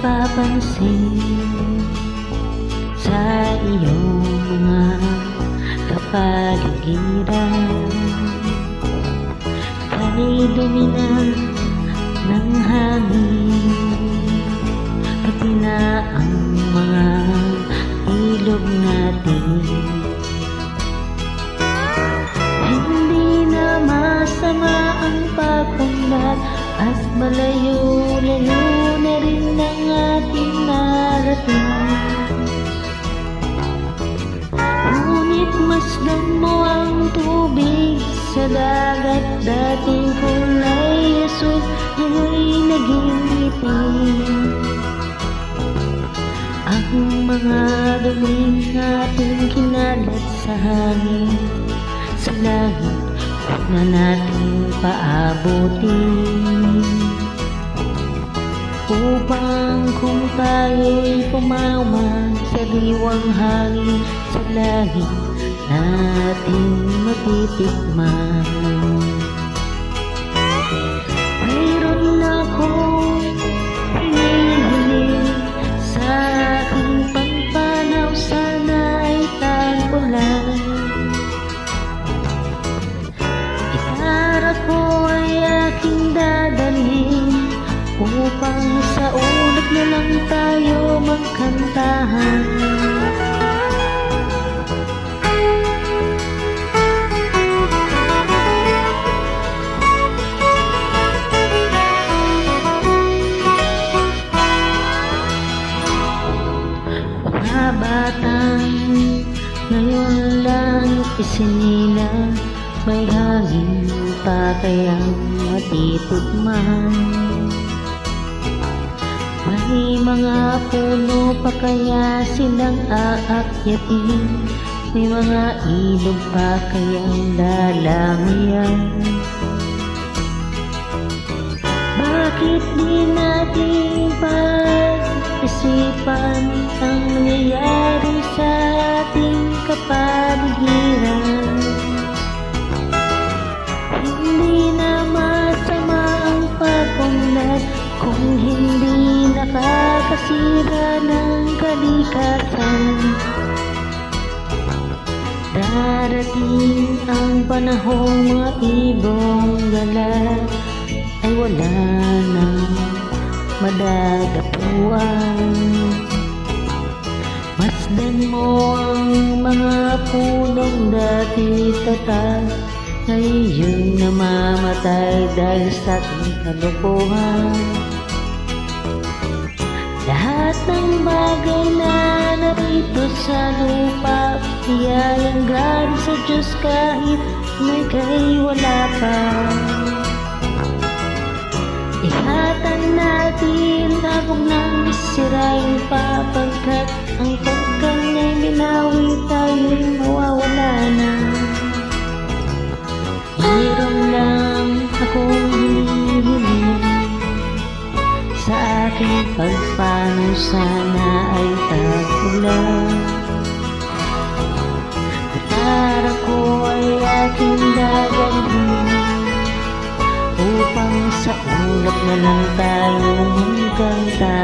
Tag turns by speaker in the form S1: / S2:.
S1: napapansin Sa iyong mga kapaligiran. Kay dumi na ng hangin Pati na ang mga ilog natin. Hindi na masama ang pagpunlat At malayo-layo ang ating narating Ngunit masdan mo ang tubig sa dagat. Dating kulay asul, ngayon'y naging itim Ang mga duming ating kinalat sa hangin Sa langit, huwag na natin paabutin Upang kung tayo'y pumawag sa diwang hangin Sa langit natin matitikman na lang tayo magkantahan. Mga batang ngayon lang isinila May hangin pa kayang matitikman May mga puno pa kaya silang aakyatin May mga ilog pa kayang lalangayan Bakit di natin pag-isipan Ang nangyayari sa ating kapaligiran nakakasira ng kalikasan Darating ang panahong mga ibong galat Ay wala nang madadapuan. Masdan mo ang mga punong dati tatag. Ngayon namamatay dahil sa ating kalukuhan Lahat ng bagay na narito sa lupa Biyayang galing sa Diyos kahit may kay wala pa. Ihatan natin na huwag nang isirain pa Pagkat ang pagkanya'y minawi tayo'y mawawala na. Mayroon lang akong pagpano sana ay tagulan Gitara ko ay aking dadalhin Upang sa ulap na lang tayo magkantahan